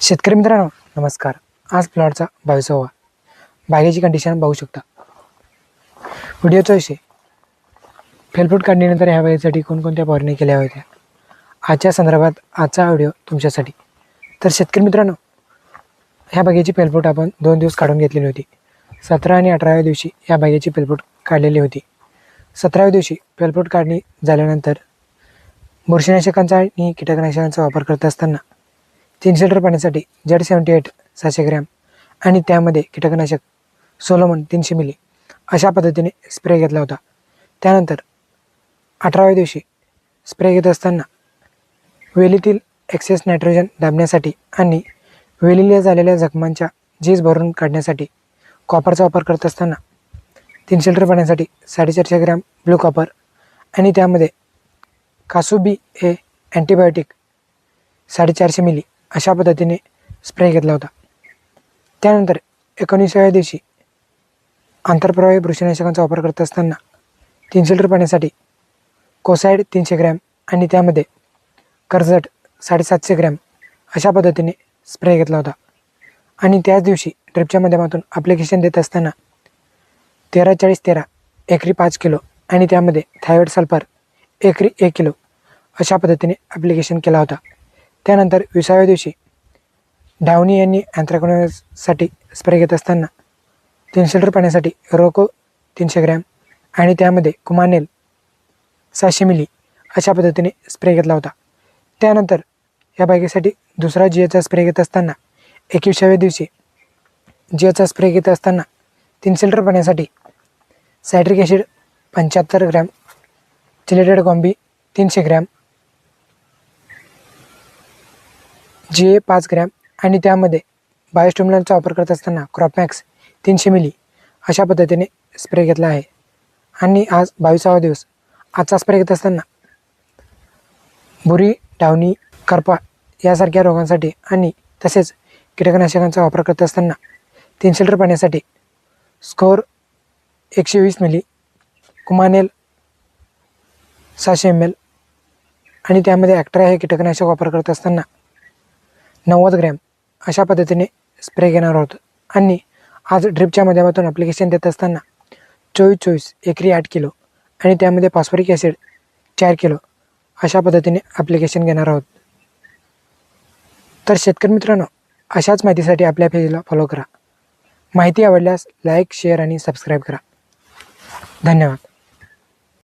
शेतकरी मित्रांनो नमस्कार. आज प्लॉटचा बावीसावा बागेची कंडिशन बघू शकता. व्हिडिओचा विषय. फेलफूट काढणीनंतर ह्या बागेसाठी कोणकोणत्या फवारणी केल्या होत्या? आजच्या संदर्भात आजचा व्हिडिओ तुमच्यासाठी. तर शेतकरी मित्रांनो ह्या बागेची फेलफूट आपण दोन दिवस काढून घेतलेली होती. सतरा आणि अठराव्या दिवशी या बागेची फेलफूट काढलेली होती. सतराव्या दिवशी फेलफूट काढणी झाल्यानंतर बुरशीनाशकांचा आणि कीटकनाशकांचा वापर करत असताना तीनशे लिटर पाण्यासाठी जेड सेवन्टी एट सहाशे ग्रॅम आणि त्यामध्ये कीटकनाशक सोलोमन तीनशे मिली अशा पद्धतीने स्प्रे घेतला होता. त्यानंतर अठराव्या दिवशी स्प्रे घेत असताना वेलीतील एक्सेस नायट्रोजन दाबण्यासाठी आणि वेलीला झालेल्या जखमांच्या झीज भरून काढण्यासाठी कॉपरचा वापर करत असताना तीनशे लिटर पाण्यासाठी साडेचारशे ग्रॅम ब्लू कॉपर आणि त्यामध्ये कासुबी हे अँटीबायोटिक साडेचारशे मिली अशा पद्धतीने स्प्रे घेतला होता. त्यानंतर एकोणीसाव्या दिवशी आंतरप्रवाही बुरशीनाशकांचा वापर करत असताना तीनशे लिटर पाण्यासाठी कोसाईड तीनशे ग्रॅम आणि त्यामध्ये कर्जट साडेसातशे ग्रॅम अशा पद्धतीने स्प्रे घेतला होता. आणि त्याच दिवशी ड्रिपच्या माध्यमातून ॲप्लिकेशन देत असताना तेरा चाळीस तेरा एकरी पाच किलो आणि त्यामध्ये थायरॉइड सल्फर एकरी एक किलो अशा पद्धतीने ॲप्लिकेशन केला होता. त्यानंतर विसाव्या दिवशी डावणी यांनी अँथ्रॅकोनोसाठी स्प्रे घेत असताना तीनशे लिटर पाण्यासाठी रोको तीनशे ग्रॅम आणि त्यामध्ये कुमानेल सहाशे मिली अशा पद्धतीने स्प्रे घेतला होता. त्यानंतर या बागेसाठी दुसरा जिओचा स्प्रे घेत असताना एकविसाव्या दिवशी जिओचा स्प्रे घेत असताना तीनशे लिटर पाण्यासाठी सायट्रिक ॲसिड पंच्याहत्तर ग्रॅम चिलेटेड कॉम्बी तीनशे ग्रॅम जी ए पाच ग्रॅम आणि त्यामध्ये बायोस्टिम्युलनचा वापर करत असताना क्रॉपमॅक्स तीनशे मिली अशा पद्धतीने स्प्रे घेतला आहे. आणि आज बावीसावा दिवस. आजचा स्प्रे घेत असताना बुरी डावणी करपा यासारख्या रोगांसाठी आणि तसेच कीटकनाशकांचा वापर करत असताना तीनशे लिटर पाण्यासाठी स्कोर एकशे वीस मिली कुमानेल सहाशे एम एल आणि त्यामध्ये ॲक्टर हे कीटकनाशक वापर करत असताना नव्वद ग्रॅम अशा पद्धतीने स्प्रे घेणार आहोत. आणि आज ड्रिपच्या माध्यमातून ॲप्लिकेशन देत असताना चोवीस चोवीस एकरी आठ किलो आणि त्यामध्ये फॉस्फरिक ॲसिड चार किलो अशा पद्धतीने ॲप्लिकेशन घेणार आहोत. तर शेतकरी मित्रांनो अशाच माहितीसाठी आपल्या पेजला फॉलो करा. माहिती आवडल्यास लाईक शेअर आणि सबस्क्राईब करा. धन्यवाद.